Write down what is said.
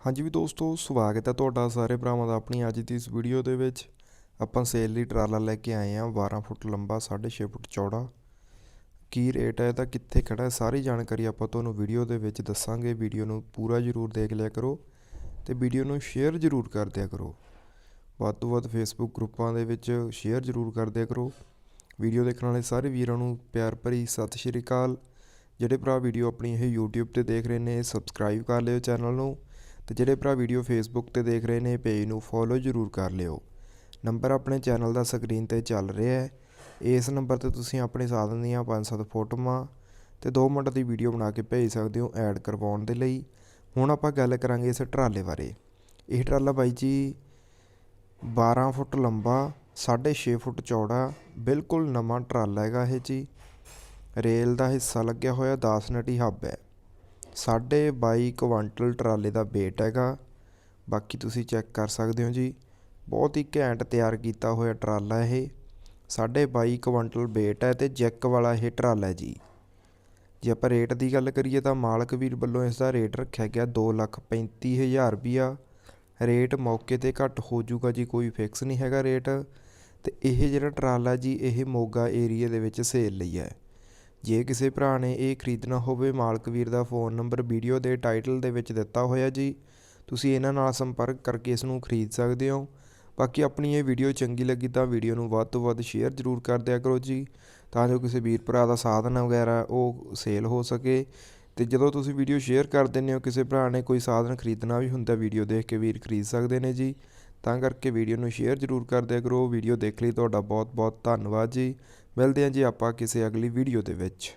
ਹਾਂਜੀ ਵੀ ਦੋਸਤੋ, ਸਵਾਗਤ ਹੈ ਤੁਹਾਡਾ ਸਾਰੇ ਭਰਾਵਾਂ ਦਾ ਆਪਣੀ ਅੱਜ ਦੀ ਇਸ ਵੀਡੀਓ ਦੇ ਵਿੱਚ। ਆਪਾਂ ਸੇਲ ਲਈ ਟਰਾਲਾ ਲੈ ਕੇ ਆਏ ਹਾਂ 12 ਫੁੱਟ ਲੰਬਾ 6.5 ਫੁੱਟ ਚੌੜਾ। ਕੀ ਰੇਟ ਹੈ ਇਹਦਾ ਕਿੱਥੇ ਖੜਾ ਹੈ, ਸਾਰੀ ਜਾਣਕਾਰੀ ਆਪਾਂ ਤੁਹਾਨੂੰ ਵੀਡੀਓ ਦੇ ਵਿੱਚ ਦੱਸਾਂਗੇ। ਵੀਡੀਓ ਨੂੰ ਪੂਰਾ ਜ਼ਰੂਰ ਦੇਖ ਲਿਆ ਕਰੋ ਤੇ ਵੀਡੀਓ ਨੂੰ ਸ਼ੇਅਰ ਜ਼ਰੂਰ ਕਰ ਦਿਆ ਕਰੋ। ਵੱਧ ਤੋਂ ਵੱਧ ਫੇਸਬੁੱਕ ਗਰੁੱਪਾਂ ਦੇ ਵਿੱਚ ਸ਼ੇਅਰ ਜ਼ਰੂਰ ਕਰ ਦਿਆ ਕਰੋ। ਵੀਡੀਓ ਦੇਖਣ ਵਾਲੇ ਸਾਰੇ ਵੀਰਾਂ ਨੂੰ ਪਿਆਰ ਭਰੀ ਸਤਿ ਸ਼੍ਰੀ ਅਕਾਲ। ਜਿਹੜੇ ਭਰਾ ਵੀਡੀਓ ਆਪਣੀ ਇਹ YouTube ਤੇ ਦੇਖ ਰਹੇ ਨੇ ਸਬਸਕ੍ਰਾਈਬ ਕਰ ਲਿਓ ਚੈਨਲ ਨੂੰ। ਤੇ ਜਿਹੜੇ ਭਰਾ ਵੀਡੀਓ ਫੇਸਬੁੱਕ ਤੇ ਦੇਖ ਰਹੇ ਨੇ ਪੇਜ ਨੂੰ ਫੋਲੋ ਜ਼ਰੂਰ ਕਰ ਲਿਓ। ਨੰਬਰ ਆਪਣੇ ਚੈਨਲ ਦਾ ਸਕਰੀਨ ਤੇ ਚੱਲ ਰਿਹਾ ਹੈ। ਇਸ ਨੰਬਰ ਤੇ ਤੁਸੀਂ ਆਪਣੇ ਸਾਧਨ ਦੀਆਂ 5-7 ਫੋਟੋਆਂ ਤੇ 2 ਮਿੰਟ ਦੀ ਵੀਡੀਓ ਬਣਾ ਕੇ ਭੇਜ ਸਕਦੇ ਹੋ ਐਡ ਕਰਵਾਉਣ ਦੇ ਲਈ। ਹੁਣ ਆਪਾਂ ਗੱਲ ਕਰਾਂਗੇ ਇਸ ਟਰਾਲੇ ਬਾਰੇ। ਇਹ ਟਰਾਲਾ ਬਾਈ ਜੀ 12 ਫੁੱਟ ਲੰਬਾ 6.5 ਫੁੱਟ ਚੌੜਾ, ਬਿਲਕੁਲ ਨਵਾਂ ਟਰਾਲਾ ਹੈਗਾ ਇਹ ਜੀ। ਰੇਲ ਦਾ ਹਿੱਸਾ ਲੱਗਿਆ ਹੋਇਆ 10 ਨਟੀ ਹੱਬ ਹੈ। ਸਾਢੇ ਬਾਈ ਕੁਆਂਟਲ ਟਰਾਲੇ ਦਾ weight ਹੈਗਾ। ਬਾਕੀ ਤੁਸੀਂ ਚੈੱਕ ਕਰ ਸਕਦੇ ਹੋ ਜੀ। ਬਹੁਤ ਹੀ ਘੈਂਟ ਤਿਆਰ ਕੀਤਾ ਹੋਇਆ ਟਰਾਲਾ ਇਹ। ਸਾਢੇ ਬਾਈ ਕੁਆਂਟਲ weight ਹੈ ਤੇ ਜੈਕ ਵਾਲਾ ਇਹ ਟਰਾਲਾ ਜੀ। ਜੇ ਆਪਾਂ ਰੇਟ ਦੀ ਗੱਲ ਕਰੀਏ ਤਾਂ ਮਾਲਕ ਵੀਰ ਵੱਲੋਂ ਇਸ ਦਾ ਰੇਟ ਰੱਖਿਆ ਗਿਆ 235000 ਰੁਪਿਆ ਰੇਟ ਮੌਕੇ ਤੇ ਘੱਟ ਹੋ ਜਾਊਗਾ ਜੀ, ਕੋਈ ਫਿਕਸ ਨਹੀਂ ਹੈਗਾ ਰੇਟ ਤੇ ਇਹ ਜਿਹੜਾ ਟਰਾਲਾ ਜੀ, ਇਹ ਮੋਗਾ ਏਰੀਆ ਦੇ ਵਿੱਚ ਸੇਲ ਲਈ ਹੈ। ਜੇ ਕਿਸੇ ਭਰਾ ਨੇ ਇਹ ਖਰੀਦਣਾ ਹੋਵੇ, ਮਾਲਕ ਵੀਰ ਦਾ ਫੋਨ ਨੰਬਰ ਵੀਡੀਓ ਦੇ ਟਾਈਟਲ ਦੇ ਵਿੱਚ ਦਿੱਤਾ ਹੋਇਆ ਜੀ। ਤੁਸੀਂ ਇਹਨਾਂ ਨਾਲ ਸੰਪਰਕ ਕਰਕੇ ਇਸ ਨੂੰ ਖਰੀਦ ਸਕਦੇ ਹੋ। ਬਾਕੀ ਆਪਣੀ ਇਹ ਵੀਡੀਓ ਚੰਗੀ ਲੱਗੀ ਤਾਂ ਵੀਡੀਓ ਨੂੰ ਵੱਧ ਤੋਂ ਵੱਧ ਸ਼ੇਅਰ ਜ਼ਰੂਰ ਕਰ ਦਿਆ ਕਰੋ ਜੀ, ਤਾਂ ਜੋ ਕਿਸੇ ਵੀਰ ਭਰਾ ਦਾ ਸਾਧਨ ਵਗੈਰਾ ਉਹ ਸੇਲ ਹੋ ਸਕੇ। ਤੇ ਜਦੋਂ ਤੁਸੀਂ ਵੀਡੀਓ ਸ਼ੇਅਰ ਕਰ ਦਿੰਦੇ ਹੋ, ਕਿਸੇ ਭਰਾ ਨੇ ਕੋਈ ਸਾਧਨ ਖਰੀਦਣਾ ਵੀ ਹੁੰਦਾ, ਵੀਡੀਓ ਦੇਖ ਕੇ ਵੀਰ ਖਰੀਦ ਸਕਦੇ ਨੇ ਜੀ। ਤਾਂ ਕਰਕੇ ਵੀਡੀਓ ਨੂੰ ਸ਼ੇਅਰ ਜ਼ਰੂਰ ਕਰ ਦਿਆ ਕਰੋ। ਵੀਡੀਓ ਦੇਖ ਲਈ, ਤੁਹਾਡਾ ਬਹੁਤ ਬਹੁਤ ਧੰਨਵਾਦ ਜੀ। ਮਿਲਦੇ ਹਾਂ ਜੀ ਆਪਾਂ ਕਿਸੇ ਅਗਲੀ ਵੀਡੀਓ ਦੇ ਵਿੱਚ।